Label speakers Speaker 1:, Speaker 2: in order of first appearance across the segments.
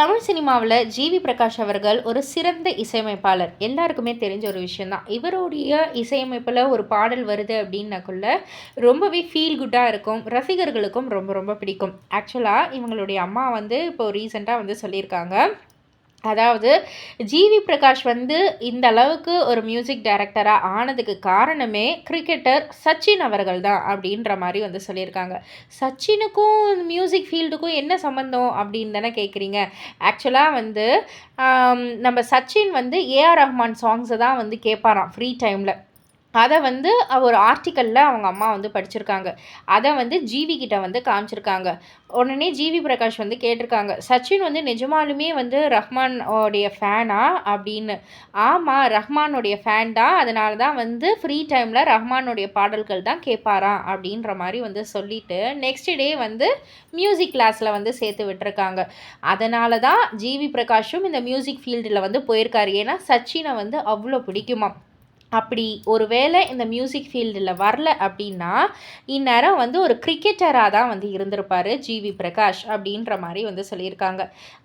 Speaker 1: தமிழ் சினிமாவில் ஜிவி பிரகாஷ் அவர்கள் ஒரு சிறந்த இசையமைப்பாளர். எல்லாருக்குமே தெரிஞ்ச ஒரு விஷயந்தான் இவருடைய இசையமைப்பில் ஒரு பாடல் வருது அப்படின்னாக்குள்ள ரொம்பவே ஃபீல் குட்டாக இருக்கும். ரசிகர்களுக்கும் ரொம்ப ரொம்ப பிடிக்கும். ஆக்சுவலாக இவங்களுடைய அம்மா வந்து இப்போ ரீசெண்டாக வந்து சொல்லியிருக்காங்க. அதாவது ஜிவி பிரகாஷ் வந்து இந்த அளவுக்கு ஒரு மியூசிக் டைரக்டராக ஆனதுக்கு காரணமே கிரிக்கெட்டர் சச்சின் அவர்கள் தான் அப்படின்ற மாதிரி வந்து சொல்லியிருக்காங்க. சச்சினுக்கும் மியூசிக் ஃபீல்டுக்கும் என்ன சம்மந்தம் அப்படின்னு தானே கேட்குறீங்க ஆக்சுவலாக வந்து நம்ம சச்சின் வந்து ஏஆர் ரஹ்மான் சாங்ஸை தான் வந்து கேட்பாராம் ஃப்ரீ டைமில் அதை வந்து ஒரு ஆர்டிக்கலில் அவங்க அம்மா வந்து படிச்சிருக்காங்க. அதை வந்து ஜிவி கிட்ட வந்து காமிச்சிருக்காங்க. உடனே ஜிவி பிரகாஷ் வந்து கேட்டிருக்காங்க. சச்சின் வந்து நிஜமாலுமே வந்து ரஹ்மான் உடைய ஃபேனா அப்படின்னு. ஆமாம் ரஹ்மானுடைய ஃபேன் தான். அதனால தான் வந்து ஃப்ரீ டைமில் ரஹ்மானுடைய பாடல்கள் தான் கேட்பாராம் அப்படின்ற மாதிரி வந்து சொல்லிட்டு நெக்ஸ்ட் டே வந்து மியூசிக் கிளாஸில் வந்து சேர்த்து விட்டுருக்காங்க. அதனால தான் ஜிவி பிரகாஷும் இந்த மியூசிக் ஃபீல்டில் வந்து போயிருக்காரு. ஏன்னா சச்சினை வந்து அவ்வளோ பிடிக்குமா அப்படி ஒரு வேளை இந்த மியூசிக் ஃபீல்டில் வரல அப்படின்னா இந்நேரம் வந்து ஒரு கிரிக்கெட்டராக தான் வந்து இருந்திருப்பார் ஜிவி பிரகாஷ் அப்படின்ற மாதிரி வந்து சொல்லியிருக்காங்க.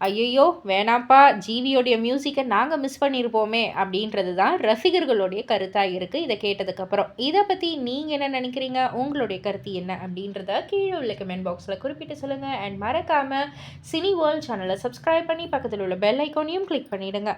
Speaker 1: ஐயோ வேணாம்ப்பா ஜிவியோடைய மியூசிக்கை நாங்கள் மிஸ் பண்ணியிருப்போமே அப்படின்றது தான் ரசிகர்களுடைய கருத்தாக இருக்குது இதை கேட்டதுக்கப்புறம் இதை பற்றி நீங்கள் என்ன நினைக்கிறீங்க? உங்களுடைய கருத்து என்ன அப்படின்றத கீழே உள்ள கமெண்ட் பாக்ஸில் குறிப்பிட்டு சொல்லுங்கள் அண்ட் மறக்காமல் சினி வேர்ல்ட் சேனலை சப்ஸ்கிரைப் பண்ணி பக்கத்தில் உள்ள பெல் ஐக்கோனையும் கிளிக் பண்ணிவிடுங்க